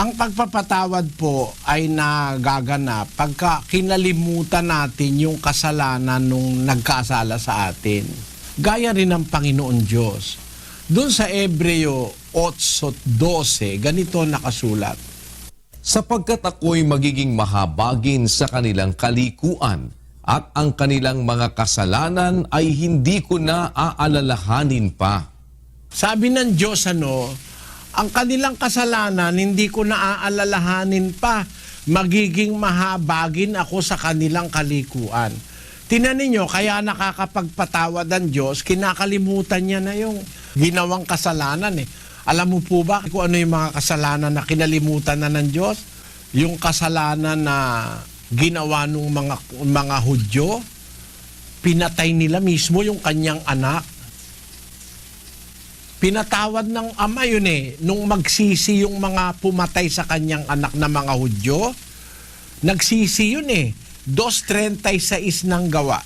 Ang pagpapatawad po ay nagaganap pagka kinalimutan natin yung kasalanan nung nagkasala sa atin. Gaya rin ng Panginoon Diyos. Doon sa Ebreo 8.12, ganito nakasulat. sapagkat ako'y magiging mahabagin sa kanilang kalikuan at ang kanilang mga kasalanan ay hindi ko na aalalahanin pa. Sabi ng Diyos ano, ang kanilang kasalanan hindi ko naaalalahanin pa. Magiging mahabagin ako sa kanilang kalikuan. Tinan ninyo, kaya nakakapagpatawad ang Diyos, kinakalimutan niya na yung ginawang kasalanan eh. Alam mo po ba kung ano yung mga kasalanan na kinalimutan na ng Diyos? Yung kasalanan na ginawa ng mga, mga Hudyo, pinatay nila mismo yung kanyang anak. Pinatawad ng ama yun eh. Nung magsisi yung mga pumatay sa kanyang anak na mga Hudyo, nagsisi yun eh. 2.36 ng gawa.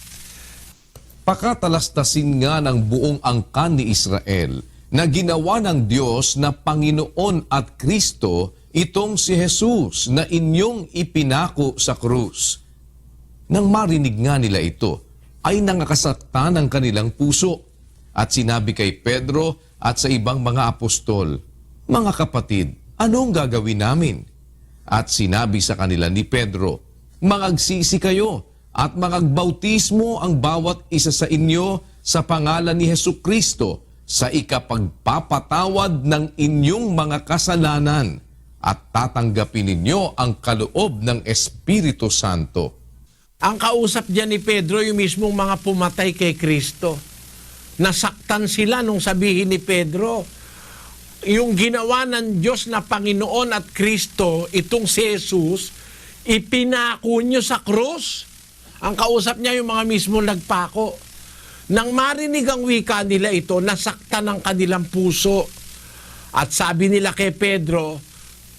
Pakatalastasin nga ng buong angkan ni Israel na ginawa ng Diyos na Panginoon at Kristo itong si Jesus na inyong ipinako sa krus. Nang marinig nga nila ito, ay nangakasakta ng kanilang puso at sinabi kay Pedro at sa ibang mga apostol, Mga kapatid, anong gagawin namin? At sinabi sa kanila ni Pedro, Mangagsisi kayo at mangagbautismo ang bawat isa sa inyo sa pangalan ni Hesu Kristo sa ikapagpapatawad ng inyong mga kasalanan at tatanggapin ninyo ang kaloob ng Espiritu Santo. Ang kausap diyan ni Pedro, yung mismong mga pumatay kay Kristo. Nasaktan sila nung sabihin ni Pedro, yung ginawa ng Diyos na Panginoon at Kristo, itong si Jesus, ipinako nyo sa krus. Ang kausap niya yung mga mismo nagpako. Nang marinig ang wika nila ito, nasaktan ang kanilang puso. At sabi nila kay Pedro,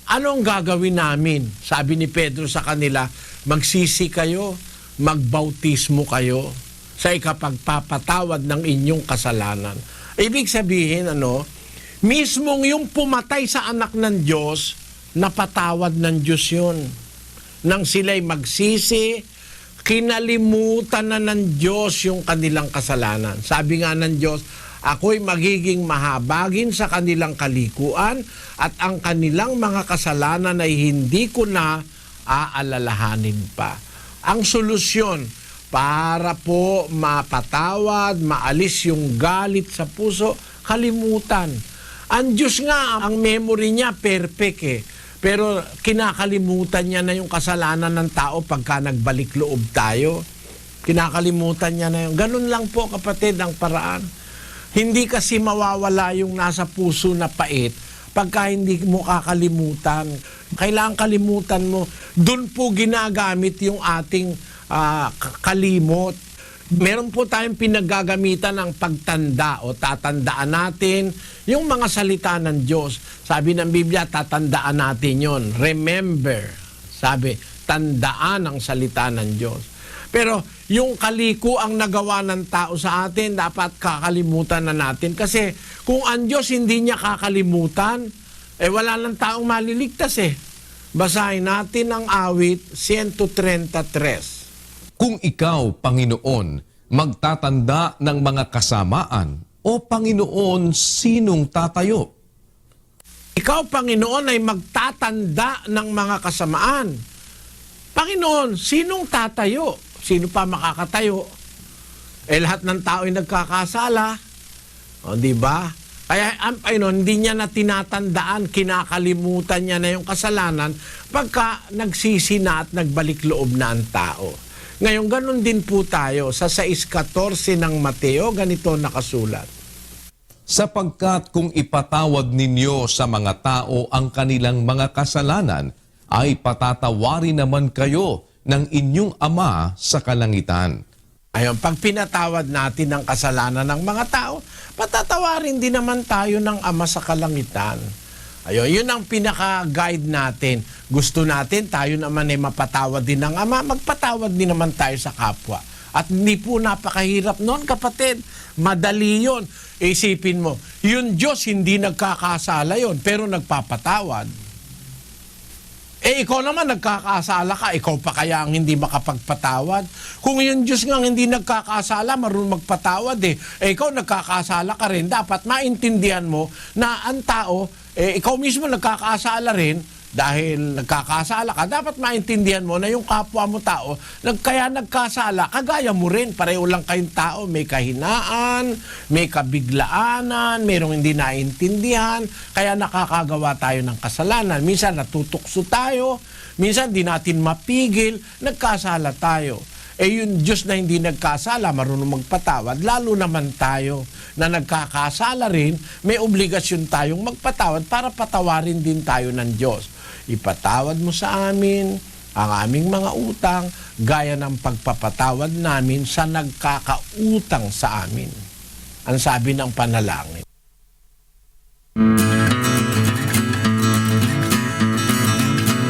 anong gagawin namin? Sabi ni Pedro sa kanila, magsisi kayo, magbautismo kayo sa ikapagpapatawad ng inyong kasalanan. Ibig sabihin, ano, mismong yung pumatay sa anak ng Diyos, napatawad ng Diyos yun. Nang sila'y magsisi, kinalimutan na ng Diyos yung kanilang kasalanan. Sabi nga ng Diyos, ako'y magiging mahabagin sa kanilang kalikuan at ang kanilang mga kasalanan ay hindi ko na aalalahanin pa. Ang solusyon para po mapatawad, maalis yung galit sa puso, kalimutan. Ang Diyos nga, ang memory niya perfect eh. Pero kinakalimutan niya na yung kasalanan ng tao pagka nagbalik loob tayo. Kinakalimutan niya na yung. Ganun lang po kapatid ang paraan. Hindi kasi mawawala yung nasa puso na pait pagka hindi mo kakalimutan. Kailangan kalimutan mo. Doon po ginagamit yung ating k- kalimot. Meron po tayong pinaggagamitan ng pagtanda o tatandaan natin yung mga salita ng Diyos. Sabi ng Biblia, tatandaan natin yon. Remember. Sabi, tandaan ang salita ng Diyos. Pero yung kaliko ang nagawa ng tao sa atin, dapat kakalimutan na natin. Kasi kung ang Diyos hindi niya kakalimutan, eh wala lang taong maliligtas eh. Basahin natin ang awit 133. Kung ikaw, Panginoon, magtatanda ng mga kasamaan, o Panginoon, sinong tatayo? Ikaw, Panginoon, ay magtatanda ng mga kasamaan. Panginoon, sinong tatayo? Sino pa makakatayo? Eh, lahat ng tao ay nagkakasala. O, di ba? Kaya, ang Panginoon, hindi niya na tinatandaan, kinakalimutan niya na yung kasalanan pagka nagsisi na at nagbalik loob na ang tao. Ngayon, ganun din po tayo. Sa 6.14 ng Mateo, ganito nakasulat. Sapagkat kung ipatawad ninyo sa mga tao ang kanilang mga kasalanan, ay patatawarin naman kayo ng inyong Ama sa kalangitan. Ayun, pag pinatawad natin ang kasalanan ng mga tao, patatawarin din naman tayo ng Ama sa Kalangitan. Ayun, yun ang pinaka-guide natin. Gusto natin, tayo naman ay mapatawad din ng Ama, magpatawad din naman tayo sa kapwa. At hindi po napakahirap noon, kapatid. Madali yun. Isipin mo, yung Diyos hindi nagkakasala yon pero nagpapatawad. Eh, ikaw naman nagkakasala ka, ikaw pa kaya ang hindi makapagpatawad. Kung yung Diyos nga hindi nagkakasala, marunong magpatawad eh. Eh, ikaw nagkakasala ka rin, dapat maintindihan mo na ang tao, eh, ikaw mismo nagkakasala rin, dahil nagkakasala ka, dapat maintindihan mo na yung kapwa mo tao, kaya nagkasala, kagaya mo rin, pareho lang kayong tao, may kahinaan, may kabiglaanan, mayroong hindi naintindihan, kaya nakakagawa tayo ng kasalanan. Minsan natutukso tayo, minsan di natin mapigil, nagkasala tayo. Eh yung Diyos na hindi nagkasala, marunong magpatawad, lalo naman tayo na nagkakasala rin, may obligasyon tayong magpatawad para patawarin din tayo ng Diyos. Ipatawad mo sa amin ang aming mga utang gaya ng pagpapatawad namin sa nagkakautang sa amin. Ang sabi ng panalangin.